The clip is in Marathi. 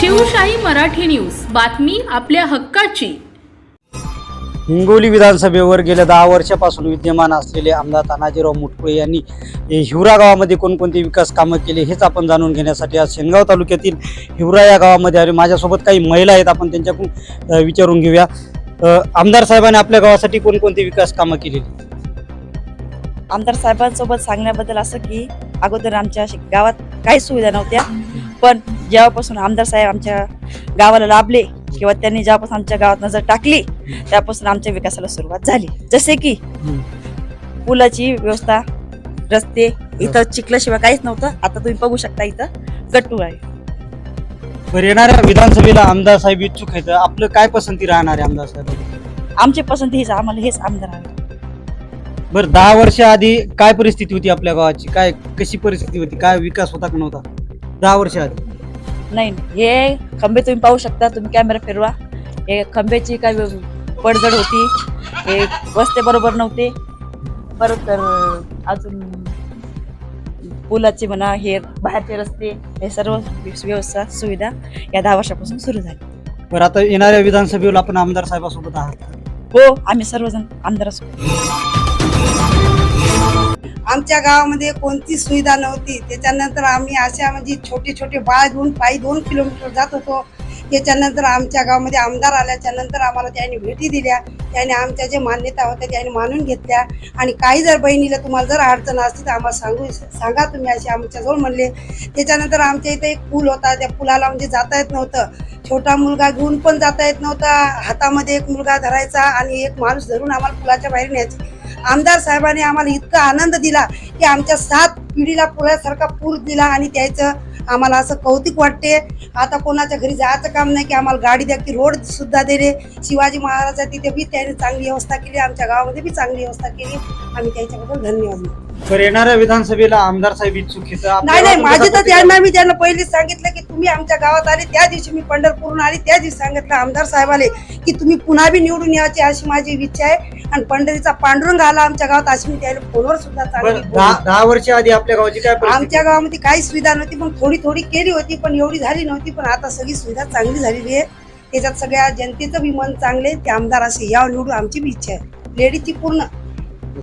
शिवशाही मराठी न्यूज. बातमी आपल्या हक्काची. हिंगोली विधानसभेवर गेल्या दहा वर्षापासून विद्यमान असलेले आमदार तानाजीराव मुटकुळे यांनी हिवरा गावामध्ये कोणकोणती विकास कामं केली हेच आपण जाणून घेण्यासाठी आज शेनगाव तालुक्यातील हिवरा या गावामध्ये आले. माझ्यासोबत काही महिला आहेत आपण त्यांच्याकडून विचारून घेऊया. आमदार साहेबांनी आपल्या गावासाठी कोणकोणती विकास कामं केली आमदार साहेबांसोबत सांगण्याबद्दल असं की अगोदर आमच्या गावात काही सुविधा नव्हत्या. पण जेव्हापासून आमदार साहेब आमच्या गावाला लाभले किंवा त्यांनी जेव्हापासून आमच्या गावात नजर टाकली त्यापासून आमच्या विकासाला सुरुवात झाली. जसे की पुलाची व्यवस्था रस्ते इथं चिखल्याशिवाय काहीच नव्हतं. आता तुम्ही बघू शकता इथं गट्टू आहे. बरं येणाऱ्या विधानसभेला आमदार साहेब इच्छुक आहेत. आपलं काय पसंती राहणार आहे आमदार साहेब? आमची पसंती हीच आम्हाला हेच आमदार हवे. बरं दहा वर्ष आधी काय परिस्थिती होती आपल्या गावाची? काय कशी परिस्थिती होती? काय विकास होता का नव्हता? दहा वर्ष आधी. नाही हे खंबे तुम्ही पाहू शकता तुम्ही कॅमेरा फिरवा. हे खंब्याची काय व्यव- पडझड होती हे रस्ते बरोबर नव्हते. परत तर अजून पुलाचे म्हणा हे बाहेरचे रस्ते हे सर्व व्यवस्था सुविधा या दहा वर्षापासून सुरू झाली. बरं आता येणाऱ्या विधानसभेला आपण आमदार साहेबासोबत आहात. हो आम्ही सर्वजण आमदार असू आमच्या गावामध्ये कोणतीच सुविधा नव्हती. त्याच्यानंतर आम्ही अशा म्हणजे छोटे छोटे बाळ घेऊन पायी दोन किलोमीटर जात होतो. त्याच्यानंतर आमच्या गावामध्ये आमदार आल्याच्यानंतर आम्हाला त्याने भेटी दिल्या. त्याने आमच्या जे मान्यता होत्या त्याने मानून घेतल्या. आणि काही जर बहिणीला तुम्हाला जर अडचण असली तर आम्हाला सांगू सांगा तुम्ही असे आमच्याजवळ म्हणले. त्याच्यानंतर आमच्या इथे एक पूल होता. त्या पुलाला म्हणजे जाता येत नव्हतं. छोटा मुलगा घेऊन पण जाता येत नव्हता. हातामध्ये एक मुलगा धरायचा आणि एक माणूस धरून आम्हाला पुलाच्या बाहेर न्यायची. आमदार साहेबांनी आम्हाला इतका आनंद दिला की आमच्या सात पिढीला पुण्यासारखा पूर दिला आणि त्याचं आम्हाला असं कौतुक वाटते. आता कोणाच्या घरी जायचं काम नाही की आम्हाला गाडी द्या की रोड सुद्धा दिले शिवाजी महाराजा तिथे बी त्याने चांगली व्यवस्था केली आमच्या गावामध्ये बी चांगली व्यवस्था केली. आम्ही त्यांच्याबद्दल धन्यवाद. बरं येणाऱ्या विधानसभेला आमदार साहेब इच्छुक नाही नाही माझे तर त्यांना मी त्यांना पहिलेच सांगितलं की तुम्ही आमच्या गावात आले त्या दिवशी मी पंढरपूरहून आली त्या दिवशी सांगितलं आमदार साहेबाले की तुम्ही पुन्हा बी निवडून यायची अशी माझी इच्छा आहे. आणि पंढरीचा पांडुरंग आला आमच्या गावात अशी मी त्याला फोनवर सुद्धा चांगली बोलली. दहा वर्ष आधी आपल्या गावाची काय परिस्थिती? आमच्या गावामध्ये काही सुविधा नव्हती पण थोडी थोडी केली होती पण एवढी झाली नव्हती पण आता सगळी सुविधा चांगली झालेली आहे. त्याच्यात सगळ्या जनतेचं बी मन चांगले ते आमदार असे यावं निवडून आमची बी इच्छा आहे. लेडीजची पूर्ण